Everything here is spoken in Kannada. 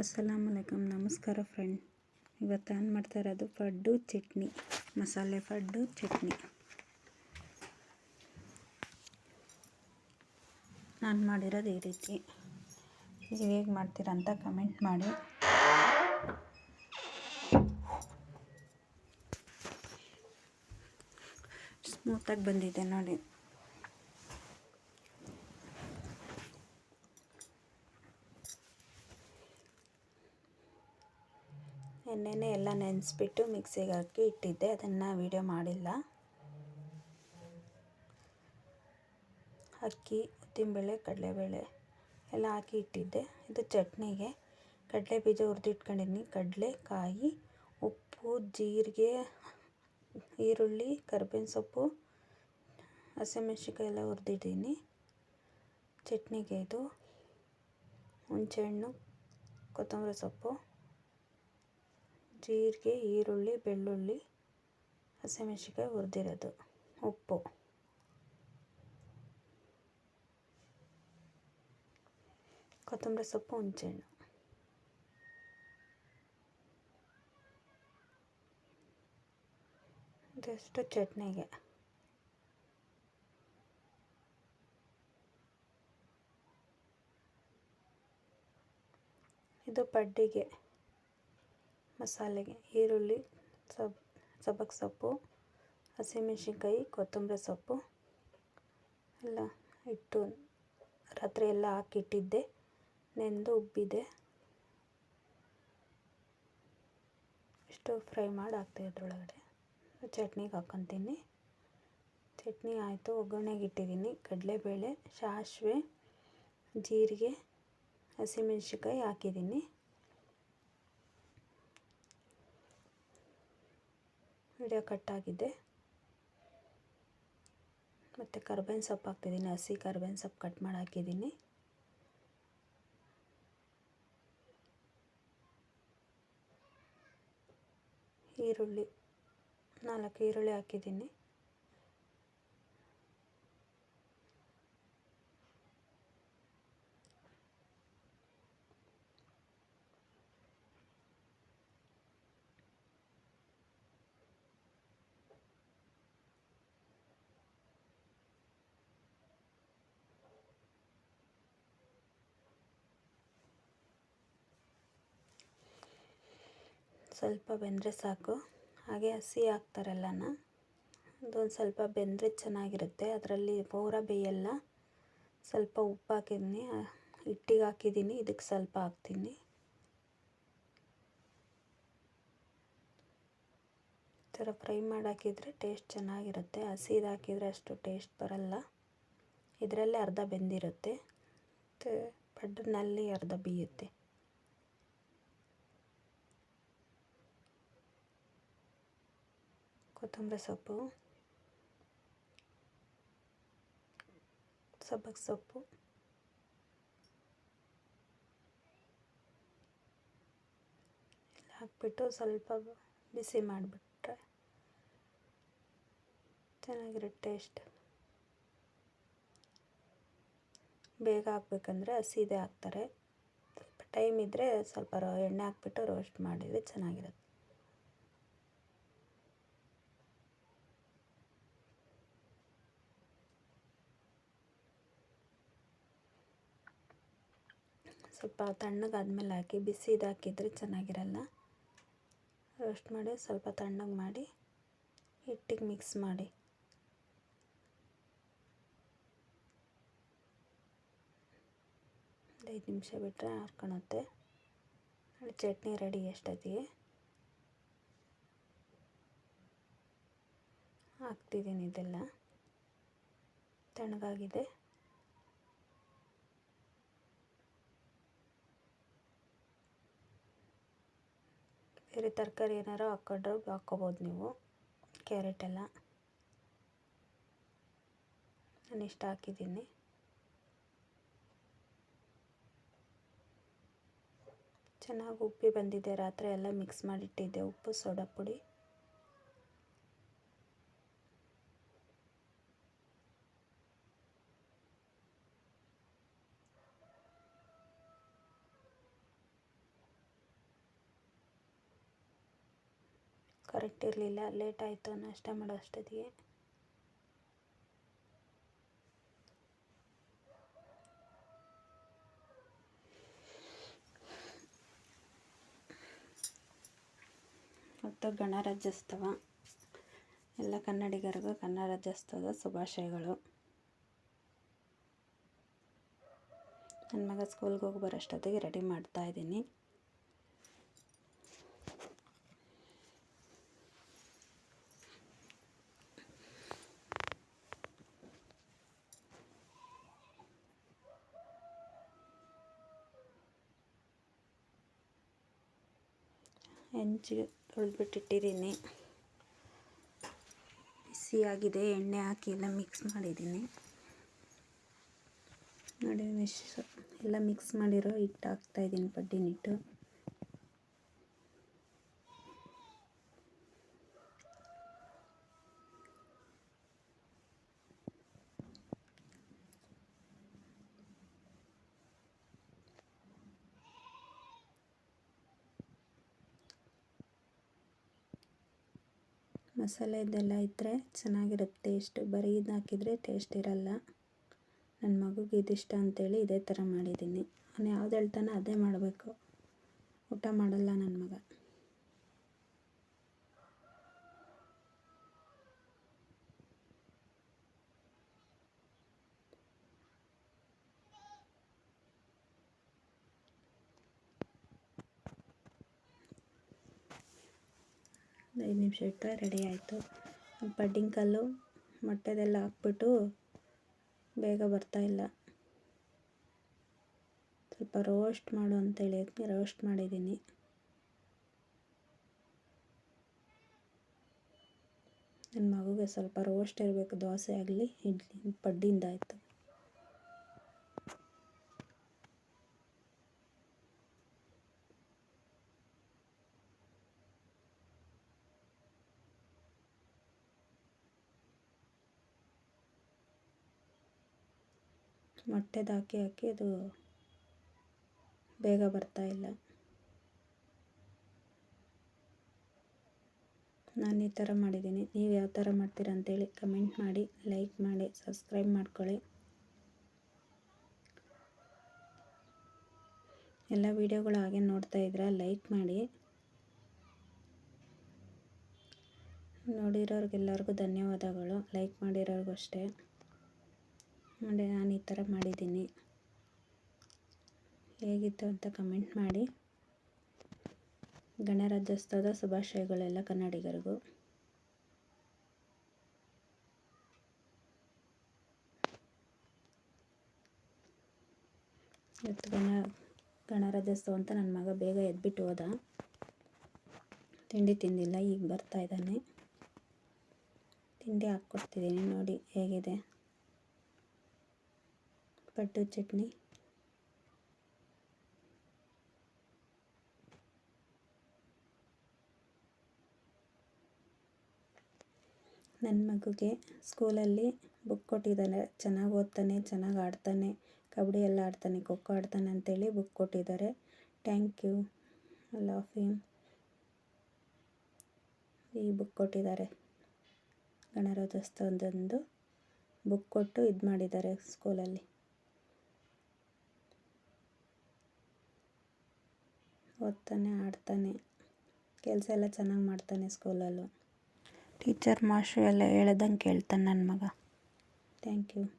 ಅಸ್ಸಲಾಮಲೈಕಮ್. ನಮಸ್ಕಾರ ಫ್ರೆಂಡ್ ಇವತ್ತು ಏನು ಮಾಡ್ತಾ ಇರೋದು? ಫಡ್ಡು, ಚಟ್ನಿ. ಮಸಾಲೆ ಫಡ್ಡು, ಚಟ್ನಿ. ನಾನು ಮಾಡಿರೋದು ಈ ರೀತಿ. ನೀವು ಹೇಗೆ ಮಾಡ್ತೀರಾ ಅಂತ ಕಮೆಂಟ್ ಮಾಡಿ. ಸ್ಮೂತಾಗಿ ಬಂದಿದೆ ನೋಡಿ. ಎಣ್ಣೆನೇ ಎಲ್ಲ ನೆನೆಸ್ಬಿಟ್ಟು ಮಿಕ್ಸಿಗೆ ಹಾಕಿ ಇಟ್ಟಿದ್ದೆ. ಅದನ್ನು ವೀಡಿಯೋ ಮಾಡಿಲ್ಲ. ಅಕ್ಕಿ, ಉದ್ದಿನಬೇಳೆ, ಕಡಲೆಬೇಳೆ ಎಲ್ಲ ಹಾಕಿ ಇಟ್ಟಿದ್ದೆ. ಇದು ಚಟ್ನಿಗೆ. ಕಡಲೆ ಬೀಜ ಹುರಿದಿಟ್ಕೊಂಡಿದ್ದೀನಿ ಕಡಲೆ, ಕಾಯಿ, ಉಪ್ಪು, ಜೀರಿಗೆ, ಈರುಳ್ಳಿ, ಕರ್ಬೇವಿನ ಸೊಪ್ಪು, ಹಸಿಮೆಣ್ಸಿನ್ಕಾಯಿ ಎಲ್ಲ ಹುರಿದಿದ್ದೀನಿ ಚಟ್ನಿಗೆ ಇದು ಹುಣಸೆಹಣ್ಣು, ಕೊತ್ತಂಬರಿ ಸೊಪ್ಪು ಜೀರಿಗೆ ಈರುಳ್ಳಿ ಬೆಳ್ಳುಳ್ಳಿ ಹಸಿಮೆಣ್ಸಿನ್ಕಾಯಿ ಹುರಿದಿರೋದು ಉಪ್ಪು. ಕೊತ್ತಂಬರಿ ಸೊಪ್ಪು ಹುಣಸೆಹಣ್ಣು. ಜಸ್ಟ್ ಚಟ್ನಿಗೆ. ಇದು ಪಡ್ಡಿಗೆ. ಮಸಾಲೆಗೆ ಈರುಳ್ಳಿ, ಸಬ್ ಸಬ್ಬಕ್ಕೆ ಸೊಪ್ಪು, ಹಸಿಮೆಣ್ಸಿನ್ಕಾಯಿ, ಕೊತ್ತಂಬರಿ ಸೊಪ್ಪು ಎಲ್ಲ ಇಟ್ಟು ರಾತ್ರಿ ಎಲ್ಲ ಹಾಕಿಟ್ಟಿದ್ದೆ. ನೆಂದು ಉಬ್ಬಿದೆ. ಇಷ್ಟು ಫ್ರೈ ಮಾಡಿ ಹಾಕ್ತೀವಿ ಅದ್ರೊಳಗಡೆ. ಚಟ್ನಿಗೆ ಹಾಕ್ಕೊತೀನಿ ಚಟ್ನಿ ಆಯಿತು, ಒಗ್ಗರಣೆಗೆ ಇಟ್ಟಿದ್ದೀನಿ. ಕಡಲೆಬೇಳೆ, ಸಾಸಿವೆ, ಜೀರಿಗೆ, ಹಸಿಮೆಣ್ಸಿನ್ಕಾಯಿ ಹಾಕಿದ್ದೀನಿ. ವಿಡಿಯೋ ಕಟ್ಟಾಗಿದೆ. ಮತ್ತು ಕರ್ಬೇವಿನ ಸೊಪ್ಪು ಹಾಕ್ತಿದ್ದೀನಿ. ಹಸಿ ಕರ್ಬೇವಿನ ಸೊಪ್ಪು ಕಟ್ ಮಾಡಿ ಹಾಕಿದ್ದೀನಿ. ಈರುಳ್ಳಿ, ನಾಲ್ಕು ಈರುಳ್ಳಿ ಹಾಕಿದ್ದೀನಿ. ಸ್ವಲ್ಪ ಬೆಂದರೆ ಸಾಕು. ಹಾಗೆ ಹಸಿ ಹಾಕ್ತಾರಲ್ಲನ? ಅದೊಂದು ಸ್ವಲ್ಪ ಬೆಂದರೆ ಚೆನ್ನಾಗಿರುತ್ತೆ. ಅದರಲ್ಲಿ ಪೌರ ಬೇಯಲ್ಲ. ಸ್ವಲ್ಪ ಉಪ್ಪು ಹಾಕಿದ್ದೀನಿ ಹಿಟ್ಟಿಗೆ ಹಾಕಿದ್ದೀನಿ. ಇದಕ್ಕೆ ಸ್ವಲ್ಪ ಹಾಕ್ತೀನಿ. ಈ ಥರ ಫ್ರೈ ಮಾಡಿ ಹಾಕಿದರೆ ಟೇಸ್ಟ್ ಚೆನ್ನಾಗಿರುತ್ತೆ. ಹಸಿದು ಹಾಕಿದರೆ ಅಷ್ಟು ಟೇಸ್ಟ್ ಬರಲ್ಲ. ಇದರಲ್ಲೇ ಅರ್ಧ ಬೆಂದಿರುತ್ತೆ. ಮತ್ತು ಪಡ್ಡನಲ್ಲಿ ಅರ್ಧ ಬೇಯುತ್ತೆ. ಕೊತ್ತಂಬರಿ ಸೊಪ್ಪು ಸಬ್ಬಕ್ಕಿ ಸೊಪ್ಪು, ಎಲ್ಲ ಹಾಕ್ಬಿಟ್ಟು ಸ್ವಲ್ಪ ಬಿಸಿ ಮಾಡಿಬಿಟ್ರೆ ಚೆನ್ನಾಗಿರುತ್ತೆ ಟೇಸ್ಟ್. ಬೇಗ ಹಾಕ್ಬೇಕಂದ್ರೆ ಹಸಿದೆ ಹಾಕ್ತಾರೆ. ಸ್ವಲ್ಪ ಟೈಮ್ ಇದ್ದರೆ ಸ್ವಲ್ಪ ಎಣ್ಣೆ ಹಾಕ್ಬಿಟ್ಟು ರೋಸ್ಟ್ ಮಾಡಿದರೆ ಚೆನ್ನಾಗಿರುತ್ತೆ. ಸ್ವಲ್ಪ ತಣ್ಣಗಾದ್ಮೇಲೆ ಹಾಕಿ, ಬಿಸಿ ಹಾಕಿದರೆ ಚೆನ್ನಾಗಿರಲ್ಲ. ರೋಸ್ಟ್ ಮಾಡಿ ಸ್ವಲ್ಪ ತಣ್ಣಗೆ ಮಾಡಿ ಹಿಟ್ಟಿಗೆ ಮಿಕ್ಸ್ ಮಾಡಿ. ಐದು ನಿಮಿಷ ಬಿಟ್ಟರೆ ಹಾರ್ಕೊಳುತ್ತೆ ಚಟ್ನಿ ರೆಡಿ ಎಷ್ಟೊತ್ತಿಗೆ? ಹಾಕ್ತಿದ್ದೀನಿ ಇದೆಲ್ಲ. ತಣ್ಣಗಾಗಿದೆ. ಬೇರೆ ತರಕಾರಿ ಏನಾರು ಹಾಕ್ಕೊಂಡ್ರೆ ಹಾಕ್ಕೋಬೋದು ನೀವು. ಕ್ಯಾರೆಟ್ ಎಲ್ಲ. ನಾನು ಇಷ್ಟು ಹಾಕಿದ್ದೀನಿ. ಚೆನ್ನಾಗಿ ಉಪ್ಪಿ ಬಂದಿದೆ. ರಾತ್ರಿ ಎಲ್ಲ ಮಿಕ್ಸ್ ಮಾಡಿಟ್ಟಿದ್ದೆ ಉಪ್ಪು, ಸೋಡಾ ಪುಡಿ. ಕರೆಕ್ಟ್ ಇರಲಿಲ್ಲ ಲೇಟ್ ಆಯಿತು ನಾಷ್ಟ ಮಾಡೋ ಅಷ್ಟೊತ್ತಿಗೆ. ಮತ್ತು ಗಣರಾಜ್ಯೋತ್ಸವ. ಎಲ್ಲ ಕನ್ನಡಿಗರಿಗೂ ಗಣರಾಜ್ಯೋತ್ಸವದ ಶುಭಾಶಯಗಳು. ನನ್ನ ಮಗ ಸ್ಕೂಲ್ಗೆ ಹೋಗಿ ಬರೋಷ್ಟೊತ್ತಿಗೆ ರೆಡಿ ಮಾಡ್ತಾ ಹೆಂಚಿಗೆ ತೊಳೆದ್ಬಿಟ್ಟಿಟ್ಟಿದ್ದೀನಿ. ಬಿಸಿಯಾಗಿದೆ, ಎಣ್ಣೆ ಹಾಕಿ ಎಲ್ಲ ಮಿಕ್ಸ್ ಮಾಡಿದ್ದೀನಿ. ನೋಡಿ ಎಲ್ಲ ಮಿಕ್ಸ್ ಮಾಡಿರೋ ಹಿಟ್ಟು ಹಾಕ್ತಾಯಿದ್ದೀನಿ ಬಡ್ಡಿನ ಹಿಟ್ಟು. ಮಸಾಲೆ ಇದೆಲ್ಲ ಇದ್ದರೆ ಚೆನ್ನಾಗಿರುತ್ತೆ. ಟೇಸ್ಟು ಬರೀ ಇದು ಹಾಕಿದರೆ ಟೇಸ್ಟ್ ಇರಲ್ಲ. ನನ್ನ ಮಗುಗೆ ಇದಿಷ್ಟ ಅಂತೇಳಿ ಇದೇ ಥರ ಮಾಡಿದ್ದೀನಿ. ಅವನು ಯಾವ್ದು ಹೇಳ್ತಾನೋ ಅದೇ ಮಾಡಬೇಕು. ಊಟ ಮಾಡಲ್ಲ ನನ್ನ ಮಗ. ಐದು ನಿಮಿಷ ಇಟ್ಟರೆ ರೆಡಿ ಆಯಿತು. ಪಡ್ಡಿಂಗ್ ಕಲ್ಲು, ಮೊಟ್ಟೆದೆಲ್ಲ ಹಾಕ್ಬಿಟ್ಟು ಬೇಗ ಬರ್ತಾಯಿಲ್ಲ ಸ್ವಲ್ಪ ರೋಸ್ಟ್ ಮಾಡು ಅಂತೇಳಿ ರೋಸ್ಟ್ ಮಾಡಿದ್ದೀನಿ. ನನ್ನ ಮಗುಗೆ ಸ್ವಲ್ಪ ರೋಸ್ಟ್ ಇರಬೇಕು, ದೋಸೆ ಆಗಲಿ, ಇಡ್ಲಿ, ಪಡ್ಡಿಂದ ಮೊಟ್ಟೆದು ಹಾಕಿ ಹಾಕಿ ಅದು ಬೇಗ ಬರ್ತಾಯಿಲ್ಲ ನಾನು ಈ ಥರ ಮಾಡಿದ್ದೀನಿ. ನೀವು ಯಾವ ಥರ ಮಾಡ್ತೀರಾ ಅಂತೇಳಿ ಕಮೆಂಟ್ ಮಾಡಿ, ಲೈಕ್ ಮಾಡಿ, ಸಬ್ಸ್ಕ್ರೈಬ್ ಮಾಡ್ಕೊಳ್ಳಿ. ಎಲ್ಲ ವೀಡಿಯೋಗಳು ಹಾಗೆ ನೋಡ್ತಾ ಇದ್ರೆ ಲೈಕ್ ಮಾಡಿ. ನೋಡಿರೋರಿಗೆಲ್ಲರಿಗೂ ಧನ್ಯವಾದಗಳು. ಲೈಕ್ ಮಾಡಿರೋರಿಗೂ ಅಷ್ಟೇ. ನೋಡಿ, ನಾನು ಈ ಥರ ಮಾಡಿದ್ದೀನಿ. ಹೇಗಿತ್ತು ಅಂತ ಕಮೆಂಟ್ ಮಾಡಿ. ಗಣರಾಜ್ಯೋತ್ಸವದ ಶುಭಾಶಯಗಳೆಲ್ಲ ಕನ್ನಡಿಗರಿಗೂ. ಇವತ್ತು ಗಣ, ಗಣರಾಜ್ಯೋತ್ಸವ ಅಂತ ನನ್ನ ಮಗ ಬೇಗ ಎದ್ಬಿಟ್ಟು ಹೋದ. ತಿಂಡಿ ತಿಂದಿಲ್ಲ, ಈಗ ಬರ್ತಾ ಇದ್ದಾನೆ. ತಿಂಡಿ ಹಾಕ್ಕೊಡ್ತಿದ್ದೀನಿ ನೋಡಿ, ಹೇಗಿದೆ? ಪಡ್ಡು ಚಟ್ನಿ. ನನ್ನ ಮಗುಗೆ ಸ್ಕೂಲಲ್ಲಿ ಬುಕ್ ಕೊಟ್ಟಿದ್ದಾರೆ ಚೆನ್ನಾಗಿ ಓದ್ತಾನೆ, ಚೆನ್ನಾಗಿ ಆಡ್ತಾನೆ. ಕಬಡ್ಡಿ ಎಲ್ಲ ಆಡ್ತಾನೆ ಖೋಖೋ ಆಡ್ತಾನೆ ಅಂತೇಳಿ ಬುಕ್ ಕೊಟ್ಟಿದ್ದಾರೆ. Thank you. ಯು. ಈ ಬುಕ್ ಕೊಟ್ಟಿದ್ದಾರೆ. ಗಣರಾಜ್ಯೋತ್ಸವದಂದು ಬುಕ್ ಕೊಟ್ಟು ಇದು ಮಾಡಿದ್ದಾರೆ ಸ್ಕೂಲಲ್ಲಿ. ಓದ್ತಾನೆ, ಆಡ್ತಾನೆ, ಕೆಲಸ ಎಲ್ಲ ಚೆನ್ನಾಗಿ ಮಾಡ್ತಾನೆ ಸ್ಕೂಲಲ್ಲೂ ಟೀಚರ್ ಮಾಸ್ಟ್ರು ಎಲ್ಲ ಹೇಳ್ದಂಗೆ ಕೇಳ್ತಾನೆ ನನ್ನ ಮಗ. Thank you